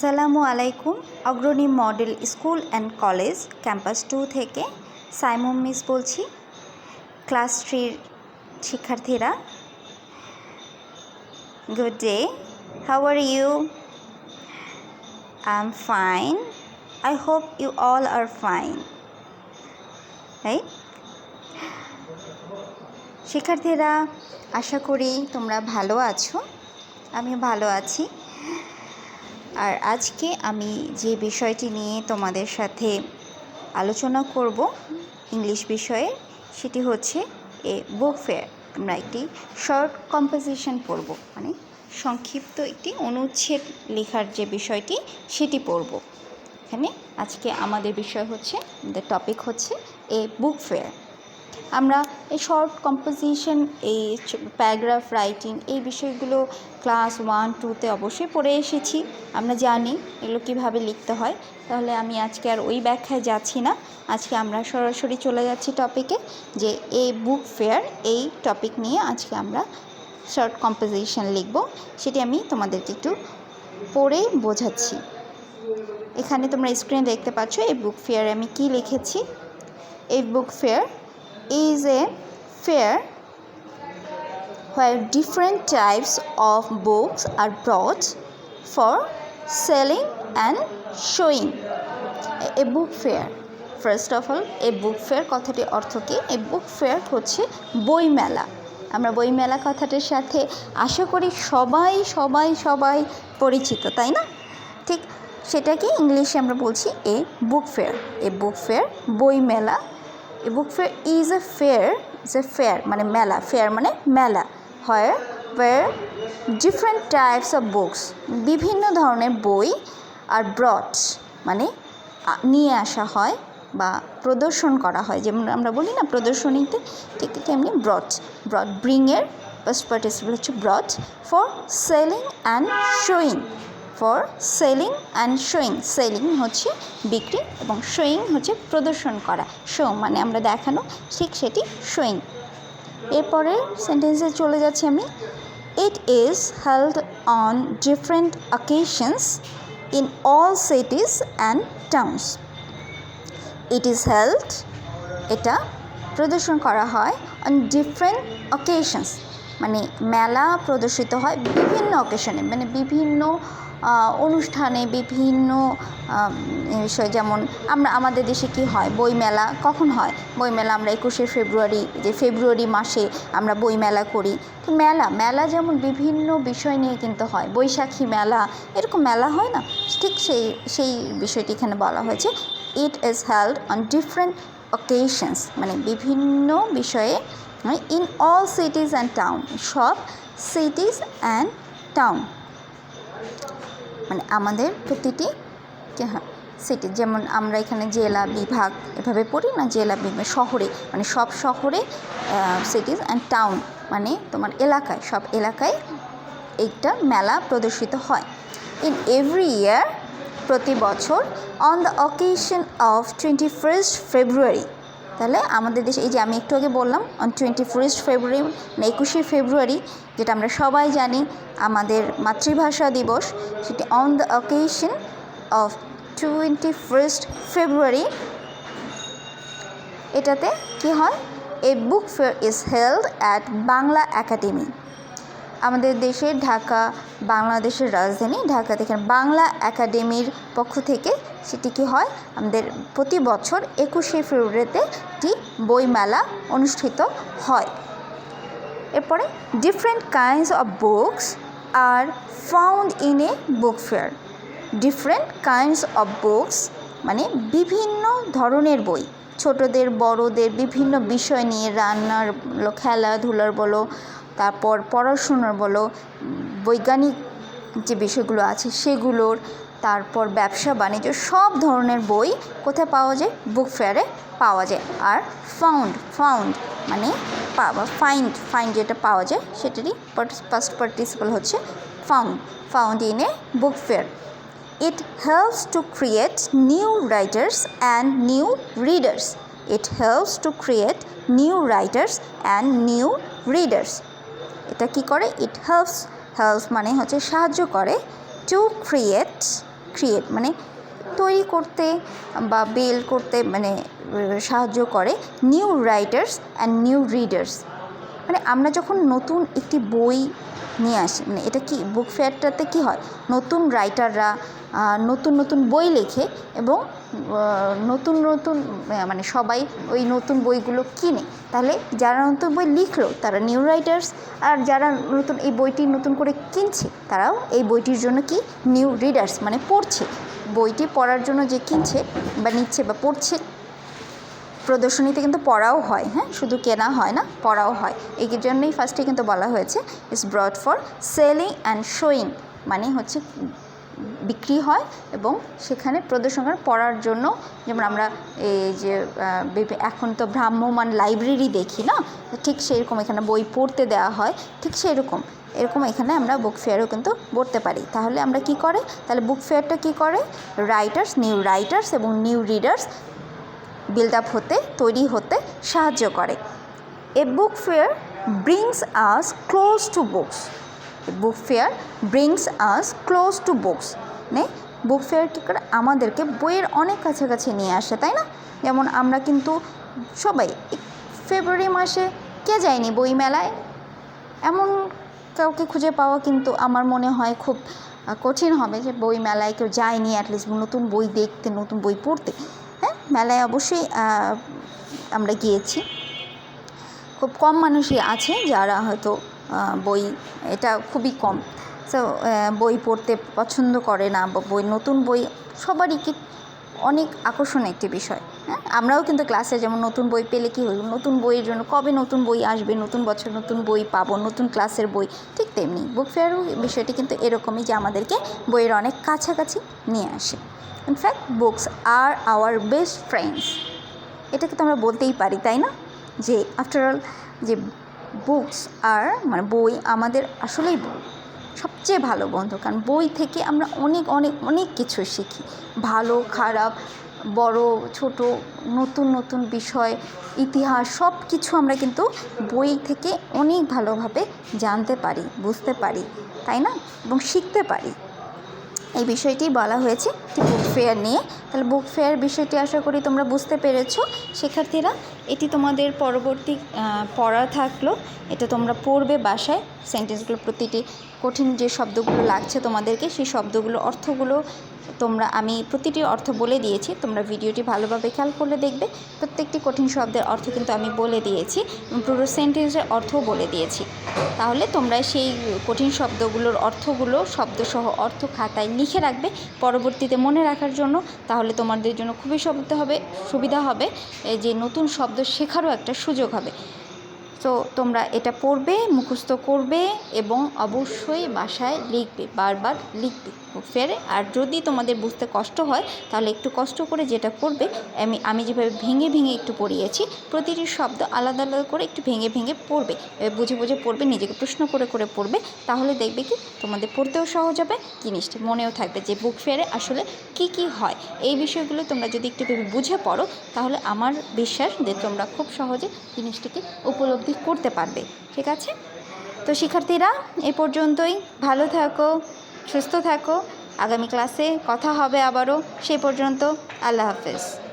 আসসালামু আলাইকুম, Agrani model school and college campus two থেকে সাইমুম মিস বলছি, ক্লাস থ্রির শিক্ষার্থীরা। Good day how are you I am fine I hope you all are fine right শিক্ষার্থীরা, আশা করি তোমরা ভালো আছো আমি ভালো আছি। আর আজকে আমি যে বিষয়টি নিয়ে তোমাদের সাথে আলোচনা করব ইংলিশ বিষয়ে, সেটি হচ্ছে এ বুক ফেয়ার আমরা একটি শর্ট কম্পোজিশন পড়ব মানে সংক্ষিপ্ত একটি অনুচ্ছেদ লেখার যে বিষয়টি, সেটি পড়ব। এখানে আজকে আমাদের বিষয় হচ্ছে আমাদের টপিক হচ্ছে এ বুক ফেয়ার আমরা এই শর্ট কম্পোজিশন এই প্যারাগ্রাফ রাইটিং এই বিষয়গুলো ক্লাস ওয়ান টুতে অবশ্যই পড়ে এসেছি। আমরা জানি এগুলো কীভাবে লিখতে হয়। তাহলে আমি আজকে আর ওই ব্যাখ্যায় যাচ্ছি না। আজকে আমরা সরাসরি চলে যাচ্ছি টপিকে যে এই বুক ফেয়ার এই টপিক নিয়ে আজকে আমরা শর্ট কম্পোজিশন লিখব। সেটি আমি তোমাদেরকে একটু পড়ে বোঝাচ্ছি। এখানে তোমরা স্ক্রিনে দেখতে পাচ্ছ এই বুক ফেয়ারে আমি কি লিখেছি? এই book fair is a fair where different types of books are brought for selling and showing. A book fair. First of all এই বুক ফেয়ার কথাটি অর্থ কি এই বুক ফেয়ার হচ্ছে বই মেলা আমরা বই মেলা কথাটির সাথে আশা করি সবাই সবাই সবাই পরিচিত, তাই না ঠিক সেটাকে ইংলিশে আমরা বলছি এ বুক ফেয়ার এ বুক ফেয়ার বই মেলা a book fair is a fair a fair মানে মেলা ফেয়ার মানে মেলা, হয় were different types of books বিভিন্ন ধরনের বই আর ব্রড মানে নিয়ে আসা হয় বা প্রদর্শন করা হয়। যেমন আমরা বলি না, প্রদর্শনীতে ঠিক তেমনি ব্রড ব্রড ব্রিংয়ের ফার্স্ট পার্টিসিপেল হচ্ছে brought for selling and showing for selling and showing selling হচ্ছে বিক্রি এবং শোয়িং হচ্ছে প্রদর্শন করা। শো মানে আমরা দেখানো, ঠিক সেটি শোয়িং এরপরে সেন্টেন্সে চলে যাচ্ছি আমি। It is held on different occasions in all cities and towns it is held এটা প্রদর্শন করা হয় অন ডিফারেন্ট অকেশনস মানে মেলা প্রদর্শিত হয় বিভিন্ন অকেশনে মানে বিভিন্ন অনুষ্ঠানে বিভিন্ন বিষয় যেমন আমরা, আমাদের দেশে কি হয়? বইমেলা কখন হয়? বইমেলা আমরা একুশে ফেব্রুয়ারি, যে ফেব্রুয়ারি মাসে আমরা বইমেলা করি। তো মেলা মেলা যেমন বিভিন্ন বিষয় নিয়ে কিন্তু হয়। বৈশাখী মেলা, এরকম মেলা হয় না? ঠিক সেই সেই বিষয়টি এখানে বলা হয়েছে। It is held on different occasions মানে বিভিন্ন বিষয়ে in all cities and town সব সিটিজ অ্যান্ড টাউন মানে আমাদের প্রতিটি হ্যাঁ সিটি যেমন আমরা এখানে জেলা, বিভাগ এভাবে পড়ি না? জেলা, বিভাগ, শহরে। মানে সব শহরে সিটিজ অ্যান্ড টাউন মানে তোমার এলাকায়। সব এলাকায় একটা মেলা প্রদর্শিত হয়। ইন এভরি ইয়ার প্রতি বছর on the occasion of twenty first February তাহলে আমাদের দেশে, এই যে আমি একটু আগে বললাম অন টোয়েন্টি ফার্স্ট ফেব্রুয়ারি মানে একুশে ফেব্রুয়ারি যেটা আমরা সবাই জানি, আমাদের মাতৃভাষা দিবস, সেটি on the occasion of twenty first February এটাতে কি হয়? A book fair is held at Bangla Academy আমাদের দেশের ঢাকা, বাংলাদেশের রাজধানী ঢাকা থেকে বাংলা একাডেমির পক্ষ থেকে সেটি কি হয়? আমাদের প্রতি বছর একুশে ফেব্রুয়ারিতে একটি বইমেলা অনুষ্ঠিত হয়। এরপরে different kinds of books are found in a book fair different kinds of books মানে বিভিন্ন ধরনের বই। ছোটদের, বড়দের বিভিন্ন বিষয় নিয়ে রান্নার বলো, খেলাধুলার বলো, তারপর পড়াশুনোর বলো বৈজ্ঞানিক যে বিষয়গুলো আছে সেগুলোর তারপর ব্যবসা, বাণিজ্য সব ধরনের বই কোথায় পাওয়া যায়? বুক ফেয়ারে পাওয়া যায়। আর ফাউন্ড ফাউন্ড মানে পাওয়া ফাইন্ড ফাইন্ড যেটা পাওয়া যায়, সেটারই ফার্স্ট পার্টিসিপাল হচ্ছে found found in a book fair it helps to create new writers and new readers it helps to create new writers and new readers এটা কি করে? ইট হেল্পস হেল্পস মানে হচ্ছে সাহায্য করে টু ক্রিয়েট ক্রিয়েট মানে তৈরি করতে বা বেল করতে মানে সাহায্য করে new writers and new readers মানে আমরা যখন নতুন একটি বই নিয়ে আসে। মানে এটা কি বুক ফেয়ারটাতে কি হয়? নতুন রাইটাররা নতুন নতুন বই লেখে এবং নতুন নতুন মানে সবাই ওই নতুন বইগুলো কিনে। তাহলে যারা নতুন বই লিখলো, তারা নিউ রাইটার্স আর যারা নতুন এই বইটি নতুন করে কিনছে, তারাও এই বইটির জন্য কি নিউ রিডার্স মানে পড়ছে। বইটি পড়ার জন্য যে কিনছে বা নিচ্ছে বা পড়ছে প্রদর্শনীতে কিন্তু পড়াও হয় হ্যাঁ? শুধু কেনা হয় না, পড়াও হয়। এই জন্যই ফার্স্টে কিন্তু বলা হয়েছে is brought for selling and showing মানে হচ্ছে বিক্রি হয় এবং সেখানে প্রদর্শন পড়ার জন্য, যেমন আমরা এই যে এখন তো ভ্রাম্যমান লাইব্রেরি দেখি না? ঠিক সেই রকম এখানে বই পড়তে দেওয়া হয়, ঠিক সেই রকম এরকম এখানে আমরা বুক ফেয়ারও কিন্তু পড়তে পারি। তাহলে আমরা কি করে? তাহলে বুক ফেয়ারটা কি করে? রাইটার্স নিউ রাইটার্স এবং নিউ রিডার্স বিল্ড আপ হতে, তৈরি হতে সাহায্য করে। A book fair brings us close to books book fair brings us close to books মানে বুক ফেয়ার কী করে? আমাদেরকে বইয়ের অনেক কাছাকাছি নিয়ে আসে, তাই না? যেমন আমরা কিন্তু সবাই ফেব্রুয়ারি মাসে কে যায়নি বই মেলায় এমন কাউকে খুঁজে পাওয়া কিন্তু আমার মনে হয় খুব কঠিন হবে যে বই মেলায় কেউ যায়নি অ্যাটলিস্ট নতুন বই দেখতে, নতুন বই পড়তে। মেলায় অবশ্যই আমরা গিয়েছি। খুব কম মানুষই আছে যারা হয়তো বই, এটা খুবই কম। সো বই পড়তে পছন্দ করে না বই, নতুন বই সবারই কি অনেক আকর্ষণ একটি বিষয়। হ্যাঁ আমরাও কিন্তু ক্লাসে যেমন নতুন বই পেলে কী হইব নতুন বইয়ের জন্য কবে নতুন বই আসবে, নতুন বছর নতুন বই পাবো, নতুন ক্লাসের বই, ঠিক তেমনি। বুক ফেয়ারও বিষয়টি কিন্তু এরকমই যে আমাদেরকে বইয়ের অনেক কাছাকাছি নিয়ে আসে। In fact books are our best friends এটাকে তো আমরা বলতেই পারি, তাই না? যে আফটার অল যে বুকস আর মানে বই আমাদের আসলেই বই, সবচেয়ে ভালো বন্ধু। কারণ বই থেকে আমরা অনেক অনেক অনেক কিছু শিখি। ভালো, খারাপ, বড়, ছোট, নতুন নতুন বিষয়, ইতিহাস সব কিছু আমরা কিন্তু বই থেকে অনেক ভালোভাবে জানতে পারি, বুঝতে পারি, তাই না? এবং শিখতে পারি। এই বিষয়টি বলা হয়েছে বুক ফেয়ার নিয়ে। তাহলে বুক ফেয়ার বিষয়টি আশা করি তোমরা বুঝতে পেরেছ। শিক্ষার্থীরা এটি তোমাদের পরবর্তী পড়া থাকল। এটা তোমরা পড়বে বাসায়। সেন্টেন্সগুলো প্রতিটি কঠিন যে শব্দগুলো লাগছে তোমাদেরকে, সেই শব্দগুলো, অর্থগুলো তোমরা, আমি প্রতিটি অর্থ বলে দিয়েছি। তোমরা ভিডিওটি ভালোভাবে খেয়াল করলে দেখবে। প্রত্যেকটি কঠিন শব্দের অর্থ কিন্তু আমি বলে দিয়েছি। পুরো সেন্টেন্সের অর্থও বলে দিয়েছি। তাহলে তোমরা সেই কঠিন শব্দগুলোর অর্থগুলো, শব্দসহ অর্থ খাতায় লিখে রাখবে। পরবর্তীতে মনে রাখার জন্য, তাহলে তোমাদের জন্য খুবই সুবিধা হবে সুবিধা হবে। যে নতুন শব্দ শেখারও একটা সুযোগ হবে। তো তোমরা এটা পড়বে, মুখস্থ করবে এবং অবশ্যই বাসায় লিখবে, বারবার লিখবে ফেরে। আর যদি তোমাদের বুঝতে কষ্ট হয়, তাহলে একটু কষ্ট করে যেটা করবে আমি আমি যেভাবে ভেঙে ভেঙে একটু পড়িয়েছি, প্রতিটি শব্দ আলাদা আলাদা করে একটু ভেঙে ভেঙে পড়বে বুঝে বুঝে পড়বে, নিজেকে প্রশ্ন করে করে পড়বে, তাহলে দেখবে কি তোমাদের পড়তেও সহজ হবে, জিনিসটা মনেও থাকবে যে বুক ফেয়ারে আসলে কি কি হয়। এই বিষয়গুলো তোমরা যদি একটু ভেবে বুঝে পড়ো, তাহলে আমার বিশ্বাস যে তোমরা খুব সহজে জিনিসটিকে উপলব্ধি করতে পারবে, ঠিক আছে? তো শিক্ষার্থীরা, এ পর্যন্তই। ভালো থাকো, সুস্থ থাকো। আগামী ক্লাসে কথা হবে আবারও। সেই পর্যন্ত আল্লাহ হাফেজ।